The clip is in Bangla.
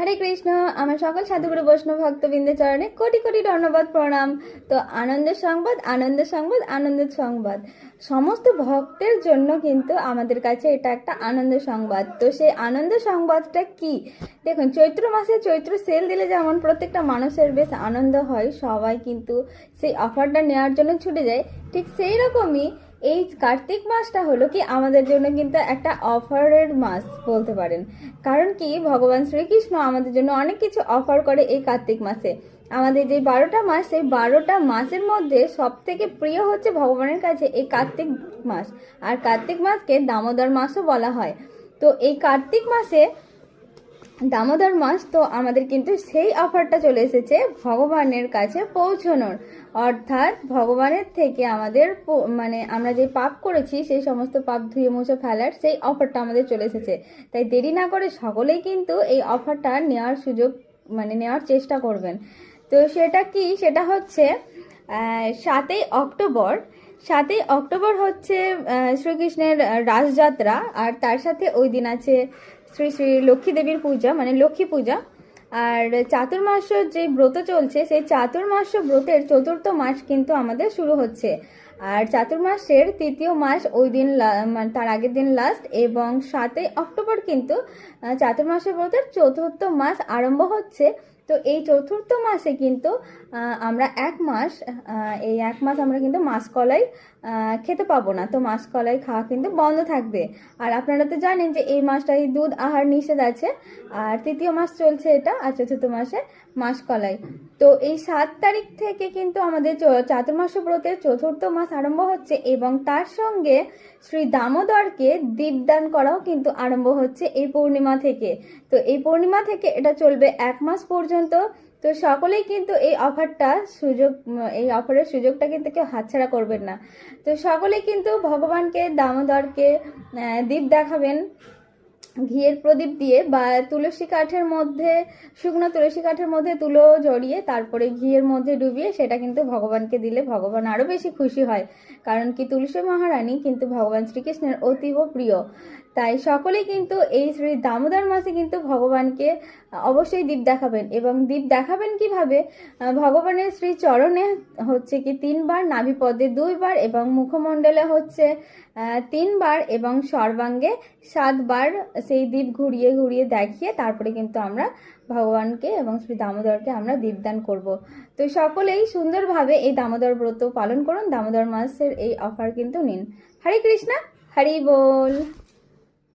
হরে কৃষ্ণ, আমার সকল সাধুগুরু বৈষ্ণব ভক্তবৃন্দের চরণে কোটি কোটি ধন্যবাদ, প্রণাম। তো আনন্দের সংবাদ আনন্দের সংবাদ আনন্দের সংবাদ। সমস্ত ভক্তের জন্য কিন্তু আমাদের কাছে এটা একটা আনন্দ সংবাদ। তো সেই আনন্দ সংবাদটা কি? দেখুন, চৈত্র মাসে চৈত্র সেল দিলে যেমন প্রত্যেকটা মানুষের বেশ আনন্দ হয়, সবাই কিন্তু সেই অফারটা নেওয়ার জন্য ছুটে যায়, ঠিক সেই রকমই এই কার্তিক মাসটা হলো কি আমাদের জন্য কিন্তু একটা অফারের মাস বলতে পারেন। কারণ কি? ভগবান শ্রীকৃষ্ণ আমাদের জন্য অনেক কিছু অফার করে এই কার্তিক মাসে। আমাদের যে বারোটা মাস, সেই বারোটা মাসের মধ্যে সব থেকে প্রিয় হচ্ছে ভগবানের কাছে এই কার্তিক মাস। আর কার্তিক মাসকে দামোদর মাসও বলা হয়। তো এই কার্তিক মাসে দামোদর মাস, তো আমাদের কিন্তু সেই অফারটা চলে এসেছে ভগবানের কাছে পৌঁছানোর। অর্থাৎ ভগবানের থেকে আমাদের মানে আমরা যে পাপ করেছি, সেই সমস্ত পাপ ধুয়ে মুছে ফেলার সেই অফারটা আমাদের চলে এসেছে। তাই দেরি না করে সকলেই কিন্তু এই অফারটা নেওয়ার সুযোগ মানে নেওয়ার চেষ্টা করবেন। তো সেটা কি? সেটা হচ্ছে সাতই অক্টোবর সাতই অক্টোবর হচ্ছে শ্রীকৃষ্ণের রাসযাত্রা আর তার সাথে ওই দিন আছে শ্রী শ্রী লক্ষ্মী দেবীর পূজা মানে লক্ষ্মী পূজা। আর চাতুর্মাস্য যে ব্রত চলছে সেই চাতুর্মাস ব্রতের চতুর্থ মাস কিন্তু আমাদের শুরু হচ্ছে। আর চাতুর্মাসের তৃতীয় মাস ওই দিন মানে তার আগের দিন লাস্ট এবং সাতই অক্টোবর কিন্তু আহ, চাতুর্মাস্য ব্রতের চতুর্থ মাস আরম্ভ হচ্ছে। তো এই চতুর্থ মাসে কিন্তু আমরা এক মাস এই এক মাস আমরা কিন্তু মাসকলাই খেতে পাবো না। তো মাসকলাই খাওয়া কিন্তু বন্ধ থাকবে। আর আপনারা তো জানেন যে এই মাসটাই দুধ আহার নিষেধ আছে। আর তৃতীয় মাস চলছে এটা, আর চতুর্থ মাসে মাসকলাই তো এই সাত তারিখ থেকে কিন্তু আমাদের চাতুর্মাস ব্রতের চতুর্থ মাস আরম্ভ হচ্ছে এবং তার সঙ্গে শ্রী দামোদরকে দীপদান করাও কিন্তু আরম্ভ হচ্ছে এই পূর্ণিমা থেকে। তো এই পূর্ণিমা থেকে এটা চলবে এক মাস পর্যন্ত। তো সকলেই কিন্তু এই অফারটা সুযোগ, এই অফারের সুযোগটা কিন্তু কেউ হাতছাড়া করবেন না। তো সকলেই কিন্তু ভগবানকে, দামোদরকে দ্বীপ দেখাবেন। ঘিয়ের প্রদীপ দিয়ে বা তুলসী কাঠের মধ্যে, শুকনো তুলসী কাঠের মধ্যে তুলো জড়িয়ে তারপরে ঘিয়ের মধ্যে ডুবিয়ে সেটা কিন্তু ভগবানকে দিলে ভগবান আরও বেশি খুশি হয়। কারণ কি তুলসী মহারানী কিন্তু ভগবান শ্রীকৃষ্ণের অতীব প্রিয়। তাই সকলেই কিন্তু এই শ্রী দামোদর মাসে কিন্তু ভগবানকে অবশ্যই দ্বীপ দেখাবেন এবং দ্বীপ দেখাবেন কীভাবে? ভগবানের শ্রী চরণে হচ্ছে কি তিনবার নাভিপদে দুইবার এবং মুখমণ্ডলে হচ্ছে তিনবার এবং সর্বাঙ্গে সাতবার সেই দ্বীপ ঘুরিয়ে ঘুরিয়ে দেখিয়ে তারপরে কিন্তু আমরা ভগবানকে এবং শ্রী দামোদরকে আমরা দীপদান করব। তো সকলেই সুন্দরভাবে এই দামোদর ব্রত পালন করুন। দামোদর মাসের এই অফার কিন্তু নিন। হরে কৃষ্ণা, হরি বল।